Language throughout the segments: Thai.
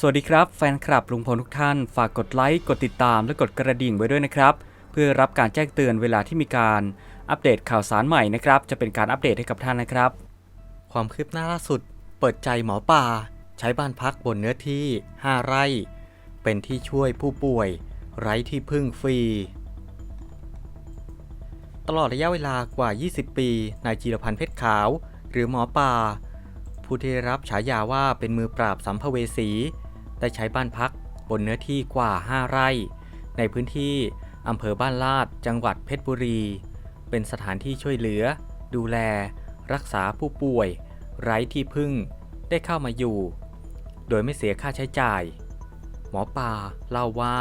สวัสดีครับแฟนคลับลุงพลทุกท่าน ฝากกดไลค์ กดติดตามและกดกระดิ่งไว้ด้วยนะครับ เพื่อรับการแจ้งเตือนเวลาที่มีการอัปเดตข่าวสารใหม่นะครับ จะเป็นการอัปเดตให้กับท่านนะครับ ความคืบหน้าล่าสุด เปิดใจหมอป่า ใช้บ้านพักบนเนื้อที่ 5 ไร่ เป็นที่ช่วยผู้ป่วย ไร้ที่พึ่งฟรี ตลอดระยะเวลากว่า 20 ปีนายจีรพันธ์เพชรขาว หรือหมอป่า ผู้ที่ได้รับฉายาว่าเป็นมือปราบสัมภเวสี ได้ใช้บ้านพักบนเนื้อที่กว่า 5 ไร่ ในพื้นที่อำเภอบ้านลาดจังหวัดเพชรบุรี เป็นสถานที่ช่วยเหลือ ดูแล รักษาผู้ป่วย ไร้ที่พึ่งได้เข้ามาอยู่ โดยไม่เสียค่าใช้จ่าย หมอปลาเล่าว่า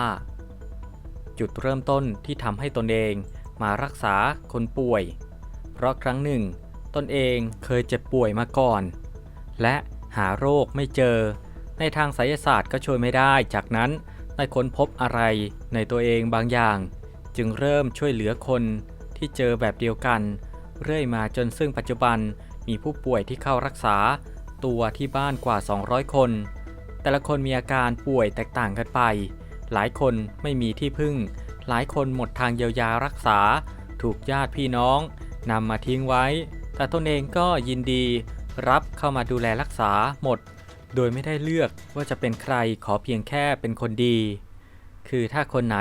จุดเริ่มต้นที่ทำให้ตนเองมารักษาคนป่วย เพราะครั้งหนึ่ง ตนเองเคยเจ็บป่วยมาก่อน และหาโรคไม่เจอ ในทางไสยศาสตร์ก็ช่วยไม่ได้ จากนั้นได้ค้นพบอะไรในตัวเองบางอย่าง จึงเริ่มช่วยเหลือคนที่เจอแบบเดียวกัน เรื่อยมาจนซึ่งปัจจุบันมีผู้ป่วยที่เข้ารักษาตัวที่บ้านกว่า 200 คน แต่ละคนมีอาการป่วยแตกต่างกันไป หลายคนไม่มีที่พึ่ง หลายคนหมดทางเยียวยารักษา ถูกญาติพี่น้องนำมาทิ้งไว้ แต่ตนเองก็ยินดีรับเข้ามาดูแลรักษาหมด โดยไม่ได้เลือกว่าจะเป็นใครขอเพียงแค่เป็นคนดี คือถ้าคนไหน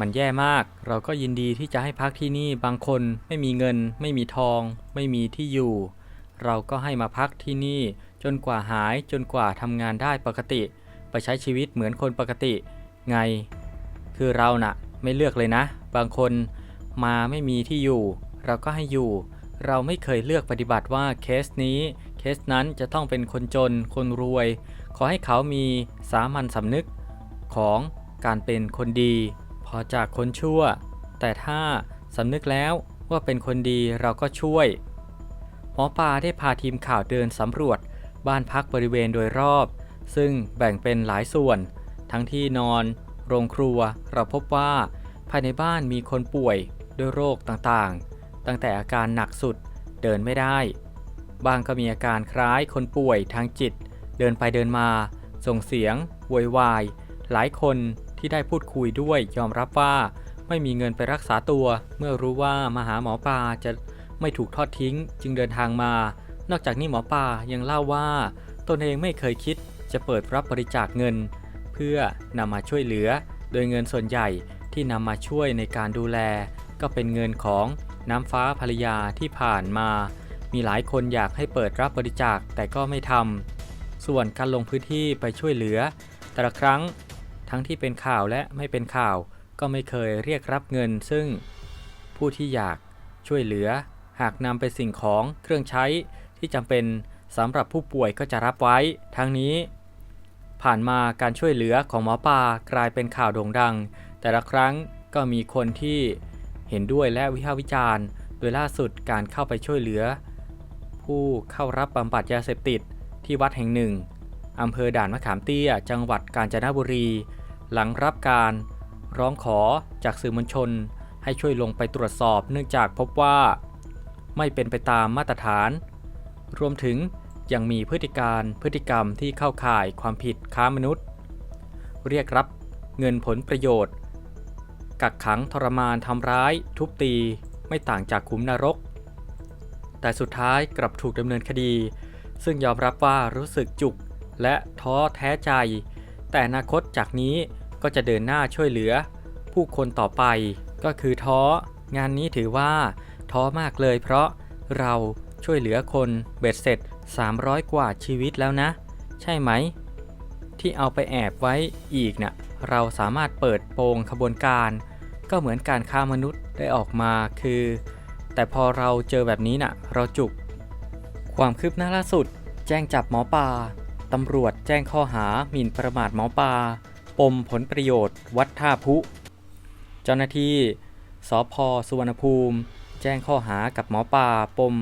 มันแย่มากเราก็ยินดีที่จะให้พักที่นี่บางคนไม่มีเงิน ไม่มีทอง ไม่มีที่อยู่ เราก็ให้มาพักที่นี่ จนกว่าหายจนกว่าทำงานได้ปกติ ไปใช้ชีวิตเหมือนคนปกติ ไง คือเราน่ะไม่เลือกเลยนะ บางคนมาไม่มีที่อยู่ เราก็ให้อยู่ เราไม่เคยเลือกปฏิบัติว่าเคสนี้ เคสนั้นจะต้องเป็นคนจน คนรวย ขอให้เขามีสามัญสำนึกของการเป็นคนดี พอจากคนชั่ว แต่ถ้าสำนึกแล้วว่าเป็นคนดีเราก็ช่วย หมอปลาได้พาทีมข่าวเดินสำรวจ บ้านพักบริเวณโดยรอบ ซึ่งแบ่งเป็นหลายส่วน ทั้งที่นอน โรงครัว เราพบว่าภายในบ้านมีคนป่วยด้วยโรคต่างๆ ตั้งแต่อาการหนักสุดเดินไม่ได้ บางก็มีอาการคล้ายคนป่วยทางจิต เดินไปเดินมา ส่งเสียงโวยวาย หลายคนที่ได้พูดคุยด้วยยอมรับว่าไม่มีเงินไปรักษาตัว เมื่อรู้ว่ามาหาหมอปลาจะไม่ถูกทอดทิ้ง จึงเดินทางมา นอกจากนี้หมอปลายังเล่าว่า ตนเองไม่เคยคิดจะเปิดรับบริจาคเงิน เพื่อนำมาช่วยเหลือ โดยเงินส่วนใหญ่ที่นำมาช่วยในการดูแล ก็เป็นเงินของน้ำฟ้าภรรยาที่ผ่านมา มีหลายคนอยากให้เปิดรับบริจาคแต่ก็ไม่ทำส่วนการลงพื้นที่ไปช่วยเหลือ แต่ละครั้งทั้งที่เป็นข่าวและไม่เป็นข่าว ก็ไม่เคยเรียกรับเงิน ซึ่งผู้ที่อยากช่วยเหลือ หากนำไปสิ่งของเครื่องใช้ที่จำเป็นสำหรับผู้ป่วยก็จะรับไว้ ทั้งนี้ ผ่านมาการช่วยเหลือของหมอปลากลายเป็นข่าวโด่งดัง แต่ละครั้งก็มีคนที่เห็นด้วยและวิพากษ์วิจารณ์ โดยล่าสุดการเข้าไปช่วยเหลือ ผู้เข้ารับบำบัดยาเสพติดที่วัดแห่งหนึ่งอำเภอด่านมะขามเตี้ย จังหวัดกาญจนบุรี หลังรับการร้องขอจากสื่อมวลชน ให้ช่วยลงไปตรวจสอบเนื่องจากพบว่า ไม่เป็นไปตามมาตรฐาน รวมถึงยังมีพฤติการพฤติกรรมที่เข้าข่ายความผิดค้ามนุษย์ เรียกรับเงินผลประโยชน์ กักขังทรมานทำร้าย ทุบตีไม่ต่างจากขุมนรก แต่สุดท้ายกลับถูกดำเนินคดี ซึ่งยอมรับว่ารู้สึกจุกและท้อแท้ใจ แต่อนาคตจากนี้ก็จะเดินหน้าช่วยเหลือ ผู้คนต่อไปก็คือท้อ งานนี้ถือว่า ท้อมากเลยเพราะเราช่วยเหลือคนเบ็ดเสร็จ 300 กว่าชีวิตแล้วนะ ใช่ไหม ที่เอาไปแอบไว้อีกนะ่ะเราสามารถเปิดโปงขบวนการ ก็เหมือนการฆ่ามนุษย์ได้ออกมาคือ แต่พอเราเจอแบบนี้น่ะ เราจุก ความคืบหน้าล่าสุด แจ้งจับหมอปลาตำรวจแจ้งข้อหาหมิ่นประมาทหมอปลาปมผลประโยชน์ วัดท่าพุ เจ้าหน้าที่สพสุวรรณภูมิ แจ้งข้อหากับหมอปลาปม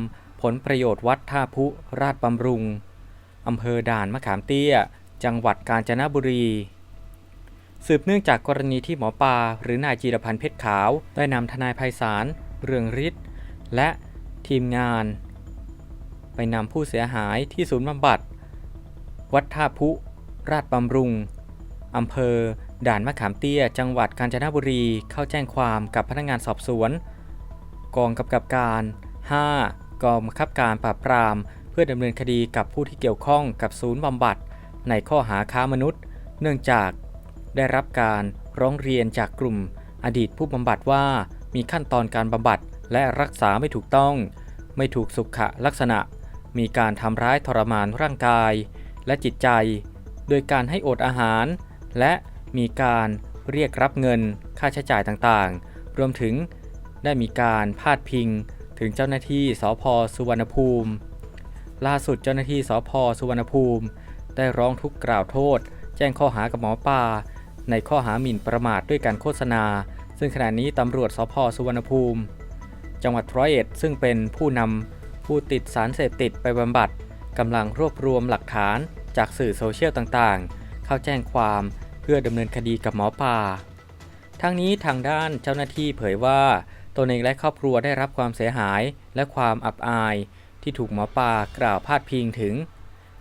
ผลประโยชน์วัดท่าพุราชบำรุงอำเภอด่านมะขามเตี้ย จังหวัดกาญจนบุรี สืบเนื่องจากกรณีที่หมอปลาหรือนายจีรพันธ์เพชรขาว ได้นำทนายไพศาลเรืองฤทธิ์ และทีมงาน ไปนำผู้เสียหายที่ศูนย์บำบัด วัดท่าพุ ราชบำรุงอำเภอ ด่านมะขามเตี้ย จังหวัดกาญจนบุรี เข้าแจ้งความกับพนักงานสอบสวน กองกำกับการ 5 กองบังคับการปราบปราม เพื่อดำเนินคดีกับผู้ที่เกี่ยวข้องกับศูนย์บำบัด ในข้อหาค้ามนุษย์ เนื่องจากได้รับการร้องเรียนจากกลุ่มอดีตผู้บำบัดว่ามีขั้นตอนการบำบัด และรักษาไม่ถูกต้อง ไม่ถูกสุขลักษณะ มีการทำร้ายทรมานร่างกาย และจิตใจ โดยการให้อดอาหาร และมีการเรียกรับเงินค่าใช้จ่ายต่างๆ รวมถึงได้มีการพาดพิงถึงเจ้าหน้าที่สพสุวรรณภูมิ ล่าสุดเจ้าหน้าที่สพสุวรรณภูมิ ได้ร้องทุกข์กล่าวโทษ แจ้งข้อหากับหมอปลาในข้อหาหมิ่นประมาทด้วยการโฆษณา ซึ่งขณะนี้ตำรวจสพสุวรรณภูมิ จังหวัดร้อยเอ็ดซึ่งเป็นผู้นำผู้ติดสารเสพติดไปบำบัดกำลังรวบรวมหลักฐานจากสื่อโซเชียลต่างๆ เข้าแจ้งความเพื่อดำเนินคดีกับหมอปลาทั้งนี้ทางด้านเจ้าหน้าที่เผยว่าตนเองและครอบครัวได้รับความเสียหายและความอับอาย ที่ถูกหมอปลากล่าวพาดพิงถึง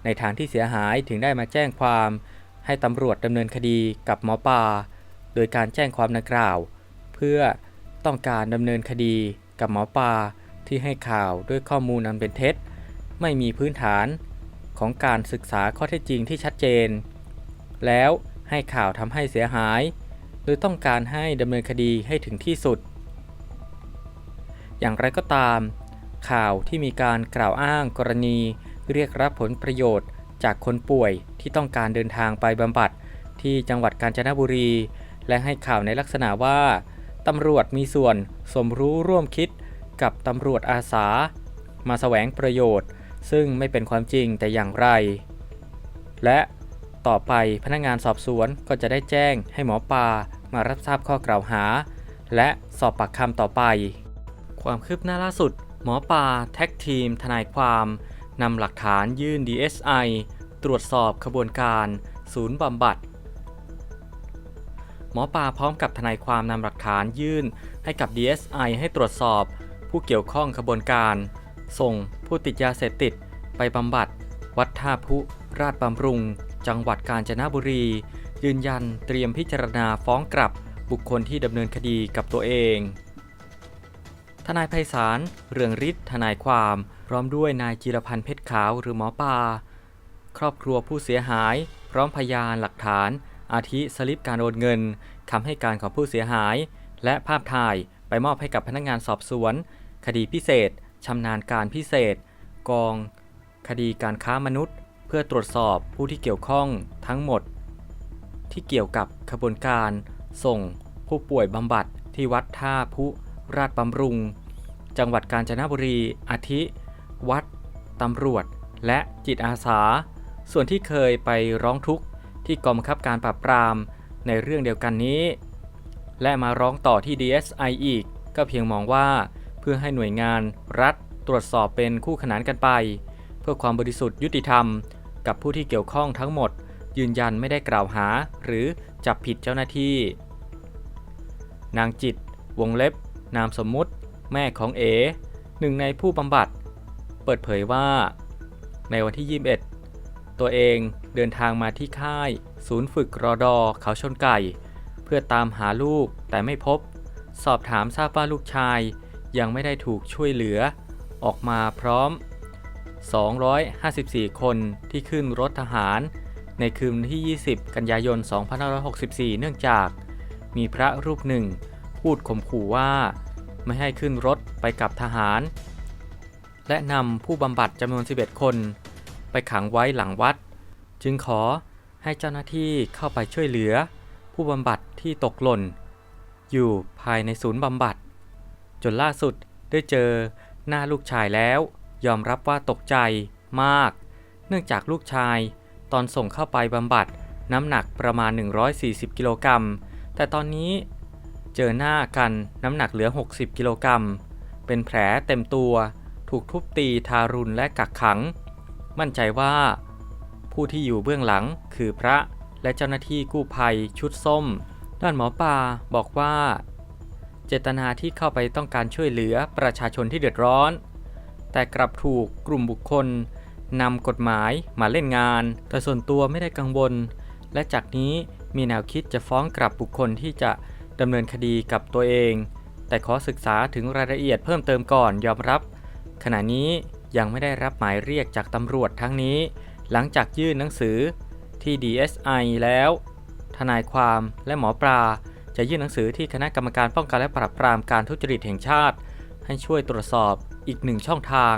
ในทางที่เสียหายถึงได้มาแจ้งความ ให้ตำรวจดำเนินคดีกับหมอปลาโดยการแจ้งความดังกล่าว เพื่อต้องการดำเนินคดี กับหมอปลาที่ให้ข่าวด้วยข้อมูลอันเป็นเท็จ ไม่มีพื้นฐานของการศึกษาข้อเท็จจริงที่ชัดเจน แล้วให้ข่าวทำให้เสียหายโดยต้องการให้ดำเนินคดีให้ถึงที่สุด อย่างไรก็ตาม ข่าวที่มีการกล่าวอ้างกรณี เรียกรับผลประโยชน์จากคนป่วยที่ต้องการเดินทางไปบำบัดที่จังหวัดกาญจนบุรี และให้ข่าวในลักษณะว่า ตำรวจมีส่วนสมรู้ร่วมคิดกับตำรวจอาสา มาแสวงประโยชน์ ซึ่งไม่เป็นความจริงแต่อย่างไร และต่อไปพนักงานสอบสวนก็จะได้แจ้งให้หมอปลามารับทราบข้อกล่าวหา และสอบปากคำต่อไป ความคืบหน้าล่าสุด หมอปลาแท็กทีม ทนายความนำหลักฐานยื่น DSI ตรวจสอบขบวนการ ศูนย์บำบัด หมอปลาพร้อมกับทนายความนำหลักฐานยื่น ให้กับ DSI ให้ตรวจสอบ ผู้เกี่ยวข้องขบวนการ ส่งผู้ติดยาเสพติด ไปบำบัด วัดท่าพุ ราชบำรุง จังหวัดกาญจนบุรี ยืนยันเตรียมพิจารณาฟ้องกลับบุคคลที่ดำเนินคดีกับตัวเอง ทนายไพศาล เรืองฤทธิ์ทนายความ พร้อมด้วยนายจิรพันธ์เพชรขาวหรือหมอปลาครอบครัวผู้เสียหาย พร้อมพยานหลักฐาน อาทิสลิปการโอนเงินคำให้การของผู้เสียหาย และภาพถ่ายไปมอบให้กับพนักงานสอบสวน คดีพิเศษชำนาญการพิเศษ กอง คดีการค้ามนุษย์ เพื่อตรวจสอบผู้ที่เกี่ยวข้องทั้งหมด ที่เกี่ยวกับขบวนการ ส่งผู้ป่วยบำบัดที่วัดท่าพุราชบำรุง จังหวัดกาญจนบุรีอาทิ วัดตำรวจ และจิตอาสา ส่วนที่เคยไปร้องทุกข์ ที่กองบังคับการปราบปรามในเรื่องเดียวกันนี้ และมาร้องต่อที่ DSI อีก ก็เพียงมองว่าเพื่อให้หน่วยงานรัฐตรวจสอบเป็นคู่ขนานกันไป เพื่อความบริสุทธิ์ยุติธรรม กับผู้ที่เกี่ยวข้องทั้งหมด ยืนยันไม่ได้กล่าวหา หรือจับผิดเจ้าหน้าที่ นางจิต วงเล็บ นามสมมุติ แม่ของเอหนึ่งในผู้บำบัด เปิดเผยว่า ในวันที่ 21 ตัวเอง เดินทางมาที่ค่าย ศูนย์ฝึกรอดอเขาชนไก่ เพื่อตามหาลูกแต่ไม่พบ สอบถามทราบว่าลูกชาย ยังไม่ได้ถูกช่วยเหลือ ออกมาพร้อม 254 คนที่ขึ้นรถทหาร ในคืนที่ 20 กันยายน 2564 เนื่องจากมีพระรูปหนึ่ง พูดข่มขู่ว่า ไม่ให้ขึ้นรถไปกับทหาร และนำผู้บำบัดจำนวน 11 คน ไปขังไว้หลังวัด จึงขอให้เจ้าหน้าที่เข้าไปช่วยเหลือ ผู้บำบัดที่ตกหล่น อยู่ภายในศูนย์บำบัด จนล่าสุดได้เจอหน้าลูกชายแล้ว ยอมรับว่าตกใจมาก เนื่องจากลูกชายตอนส่งเข้าไปบำบัดน้ำหนักประมาณ 140 กิโลกรัม แต่ตอนนี้เจอหน้ากันน้ำหนักเหลือ 60 กิโลกรัม เป็นแผลเต็มตัว ถูกทุบตีทารุณและกักขัง มั่นใจว่า ผู้ที่อยู่เบื้องหลังคือพระและเจ้าหน้าที่กู้ภัยชุดส้ม ด้านหมอปลาบอกว่า เจตนาที่เข้าไปต้องการช่วยเหลือประชาชนที่เดือดร้อน แต่กลับถูกกลุ่มบุคคลนำกฎหมายมาเล่นงาน แต่ส่วนตัวไม่ได้กังวล และจากนี้มีแนวคิดจะฟ้องกลับบุคคลที่จะดำเนินคดีกับตัวเอง แต่ขอศึกษาถึงรายละเอียดเพิ่มเติมก่อนยอมรับ ขณะนี้ยังไม่ได้รับหมายเรียกจากตำรวจทั้งนี้ หลังจากยื่นหนังสือที่ DSI แล้ว ทนายความและหมอปลาจะยื่นหนังสือที่คณะกรรมการป้องกันและปราบปรามการทุจริตแห่งชาติ ให้ช่วยตรวจสอบอีกหนึ่งช่องทาง